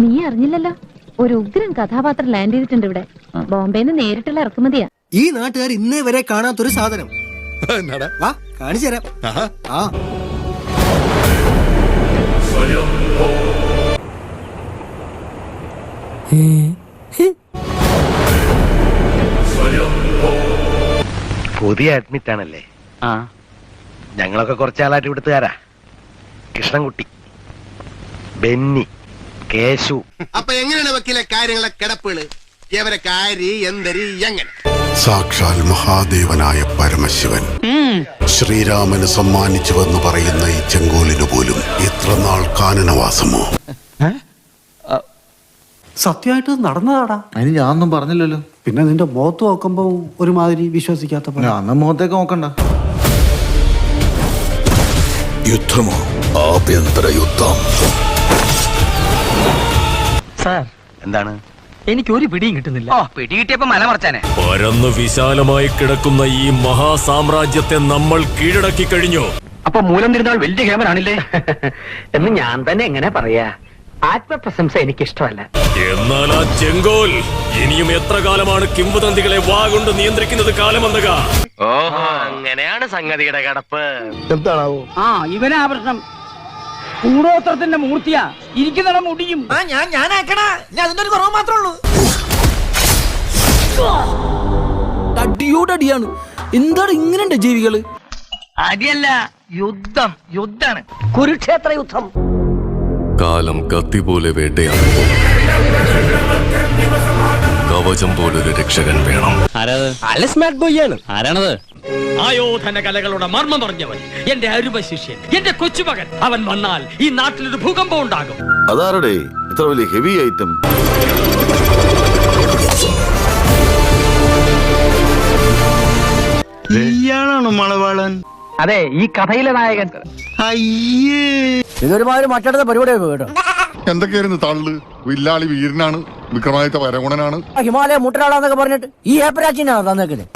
നീ അറിഞ്ഞില്ലല്ലോ. ഒരു ഉഗ്രൻ കഥാപാത്രം ലാൻഡ് ചെയ്തിട്ടുണ്ട് ഇവിടെ. ബോംബെന്ന് നേരിട്ടുള്ള ഇറക്കുമതിയാ. ഈ നാട്ടുകാർ ഇന്നേ വരെ കാണാത്തൊരു സാധനം. വാ കാണിച്ചു തരാം. ആ. പുതിയ അഡ്മിറ്റ് ആണല്ലേ? ആ. ഞങ്ങളൊക്കെ കുറച്ചാളായിട്ട് ഇവിടുത്തുകാരാ. കൃഷ്ണൻകുട്ടി ബെന്നി കേശു. അപ്പൊ എങ്ങനെയാണ് വക്കീലെ കാര്യങ്ങളെ കിടപ്പുകൾ? ഇവരെ കാരി എന്തരി എങ്ങനെ? സാക്ഷാൽ മഹാദേവനായ പരമശിവൻ. ശ്രീരാമന് സമ്മാനിച്ചുവെന്ന് പറയുന്ന ഈ ചെങ്കോലിന് പോലും എത്ര നാൾ കാനനവാസമോ? സത്യമായിട്ട് നടന്നതാടാ. അതിന് ഞാനൊന്നും പറഞ്ഞില്ലല്ലോ. പിന്നെ നിന്റെ മുഖത്ത് നോക്കുമ്പോ ഒരുമാതിരി വിശ്വസിക്കാത്ത പോലെ. ഞാൻ മുഖത്തേക്ക് നോക്കണ്ട. യുദ്ധമോ? ആഭ്യന്തര യുദ്ധം. സാർ. എന്താണ്? എനിക്ക് ഒരു പിടിയും കിട്ടുന്നില്ല. ഓ പിടി കിട്ടിയപ്പോ മല മറച്ചാനെ. പരന്നു വിശാലമായി കിടക്കുന്ന ഈ മഹാസാമ്രാജ്യത്തെ നമ്മൾ കീഴടക്കി കഴിഞ്ഞു. അപ്പൊ മൂലം തിരുന്നാൾ വലിയ ക്യാമറാണില്ലേ എന്ന് ഞാൻ തന്നെ എങ്ങനെ പറയാ? ആത്മപ്രശംസ എനിക്ക് ഇഷ്ടമല്ല എന്നാൽ ആ ചെങ്കോൽ ഇനിയും എത്ര കാലമാണ് കിംവദന്തികളെ വാ നിയന്ത്രിക്കുന്നത് കാലമെന്നക? ഓഹോ അങ്ങനെയാണ് സംഗതിയുടെ കടപ്പ്. എന്താണാവോ? ആ ഇവനാ പ്രശ്നം. കൂടോത്രത്തിന്റെ മൂർത്തിയാ. ഇരിക്കുന്നിടം മുടിയും. അടിയോടടിയാണ് എന്താണ് ഇങ്ങനെയുണ്ട് ജീവികൾ? അടിയല്ല യുദ്ധം യുദ്ധാണ് കുരുക്ഷേത്ര യുദ്ധം. കാലം കത്തി പോലെ വേട്ടയാണ്. കവചം പോലൊരു രക്ഷകൻ വേണം. ആരാണത്? ആയോധന കലകളുടെ മർമ്മം പറഞ്ഞവൻ എന്റെ അരുമ ശിഷ്യൻ എന്റെ കൊച്ചുമകൻ. അവൻ വന്നാൽ ഈ നാട്ടിലൊരു ഭൂകമ്പം ഉണ്ടാകും. അതാരടേ? ഇത്ര വലിയ ഹെവി ഐറ്റം ഇയാളാണ് മണവാളൻ അതെ ഈ കഥയിലെ നായകൻ. അയ്യേ. ഇതൊരുമാതിരി മറ്റടുത്ത പരിപാടിയൊക്കെ കേട്ടോ. എന്തൊക്കെയായിരുന്നു തള്ളു? വില്ലാളി വീരനാണ് വിക്രമാദിത്യ വരഗുണനാണ്. ഹിമാലയ മുട്ടനാളാന്നൊക്കെ പറഞ്ഞിട്ട് ഈ ഏപ്പരാച്ചിനാ തന്നേക്കുന്നത്?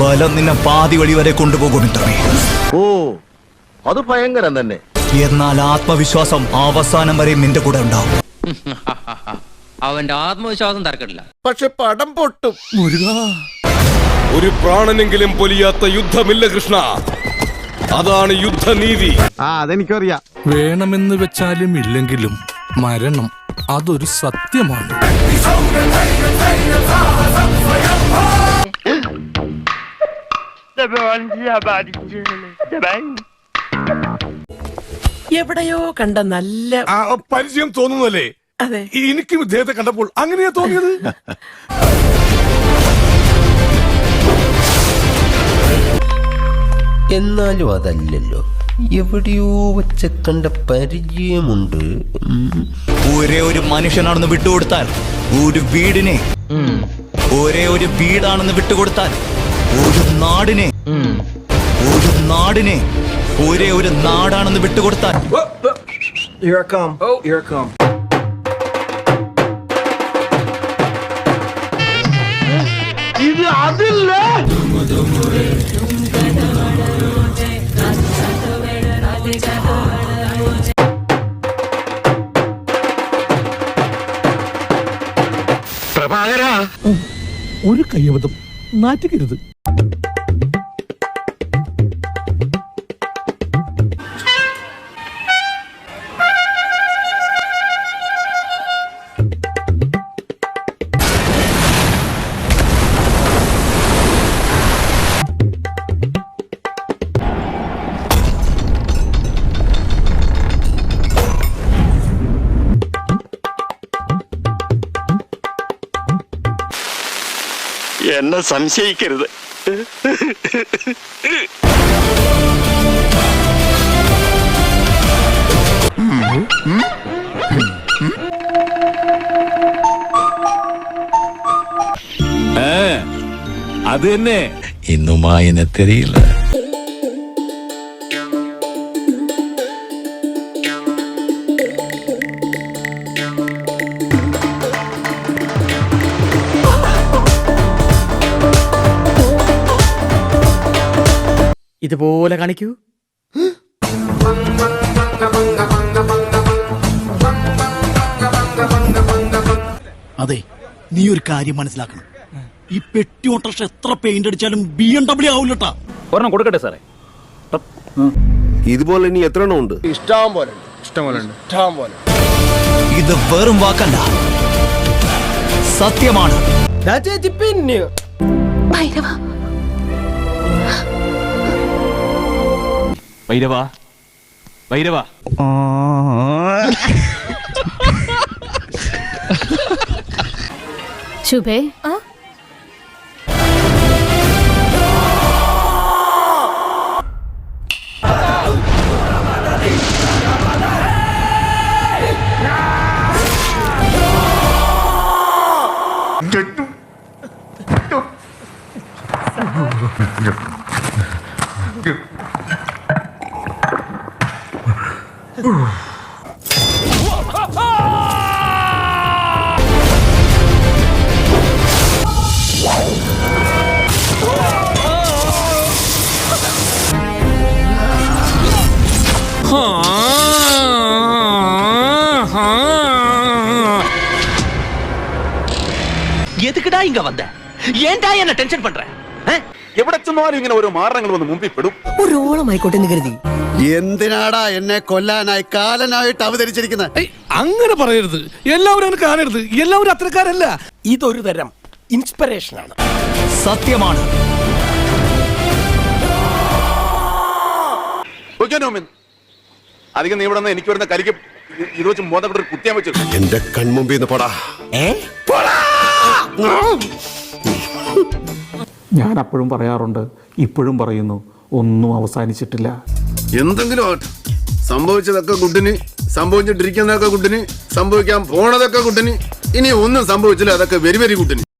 ബലം നിന്നെ പാതി വഴി വരെ കൊണ്ടുപോകും ഓ അത് ഭയങ്കരം തന്നെ. എന്നാൽ ആത്മവിശ്വാസം അവസാനം വരെ നിന്റെ കൂടെ ഉണ്ടാവും. അവന്റെ ആത്മവിശ്വാസം തർക്കമില്ല. പക്ഷെ പടം പൊട്ടും. ഒരു പ്രാണനെങ്കിലും പൊലിയാത്ത യുദ്ധമില്ല കൃഷ്ണ. അതാണ് യുദ്ധനീതി. ആ അതെനിക്കറിയാം. വേണമെന്ന് വെച്ചാലും ഇല്ലെങ്കിലും മരണം അതൊരു സത്യമാണ്. എവിടെയോ കണ്ട നല്ല പരിചയം തോന്നുന്നല്ലേ? അതെ. എനിക്കും ഇദ്ദേഹത്തെ കണ്ടപ്പോൾ അങ്ങനെയാ തോന്നിയത്? എന്നാലും അതല്ലല്ലോ. എവിടെയോ വെച്ച കണ്ട പരിചയമുണ്ട്. ഒരേ ഒരു മനുഷ്യനാണെന്ന് വിട്ടുകൊടുത്താൽ ഒരു വീടിനെ ഒരേ ഒരു വീടാണെന്ന് വിട്ടുകൊടുത്താൽ ഒരു നാടിനെ. ഒരു നാടിനെ. ഒരേ ഒരു നാടാണെന്ന് വിട്ടുകൊടുത്താൽ. ഒരു കയ്യബദ്ധം. നാറ്റുകരുത്. എന്നെ സംശയിക്കരുത്. അത് തന്നെ. ഇന്നുമായി തെരിയില്ല. ഇതുപോലെ കാണിക്കൂ. അതെ നീ ഒരു കാര്യം മനസ്സിലാക്കണം. ഈ പെട്ടി ഓട്ടർഷ എത്ര പെയിന്റ് അടിച്ചാലും ബി എം ഡബ്ല്യൂ ആവൂലട്ടാ. ഒരെണ്ണം കൊടുക്കട്ടെ സാറേ. ഇതുപോലെ ഇനി എത്ര എണ്ണം ഉണ്ട്? ഇഷ്ടം പോലെ ഇഷ്ടം പോലെ ഇഷ്ടം പോലെ. ഇത് വെറും വാക്കല്ല. സത്യമാണ്. ഭൈരവ ഭൈരവ. ഭൈരവ. ശുഭേ எதுக்குடா இங்க வந்த? ஏன்டா என்ன டென்ஷன் பண்ற? എവിടെ ചെന്നാലും ഇങ്ങനെ ഓരോ മാരണങ്ങൾ വന്ന് മുമ്പിൽ പെടും. ഒരോളമായിക്കോട്ടെ എന്ന് കരുതി. എന്തിനാടാ എന്നെ കൊല്ലാനായി കാലനായിട്ട് അവതരിച്ചിരിക്കുന്നത് അങ്ങനെ പറയരുത്. എല്ലാവരും കാണരുത്. എല്ലാവരും അത്രക്കാരല്ല ഇതൊരു തരം ഇൻസ്പിറേഷൻ ആണ്. സത്യമാണ്. അധികം നീ ഇവിടെ നിന്ന് എനിക്ക് വരുന്ന കരിക്ക് ഇത് വെച്ച് മോതപ്പെട്ട ഒരു കുത്തിയാൻ വെച്ചു എന്റെ കൺമുമ്പിൽ നിന്ന് പോടാ. ഞാൻ അപ്പോഴും പറയാറുണ്ട് ഇപ്പോഴും പറയുന്നു ഒന്നും അവസാനിച്ചിട്ടില്ല. എന്തെങ്കിലും സംഭവിച്ചതൊക്കെ കുട്ടിന് സംഭവിച്ചിട്ടിരിക്കുന്നതൊക്കെ കുട്ടിന് സംഭവിക്കാൻ പോണതൊക്കെ കുട്ടിന് ഇനി ഒന്നും സംഭവിച്ചില്ല. അതൊക്കെ വെരി വെരി കുട്ടിന്.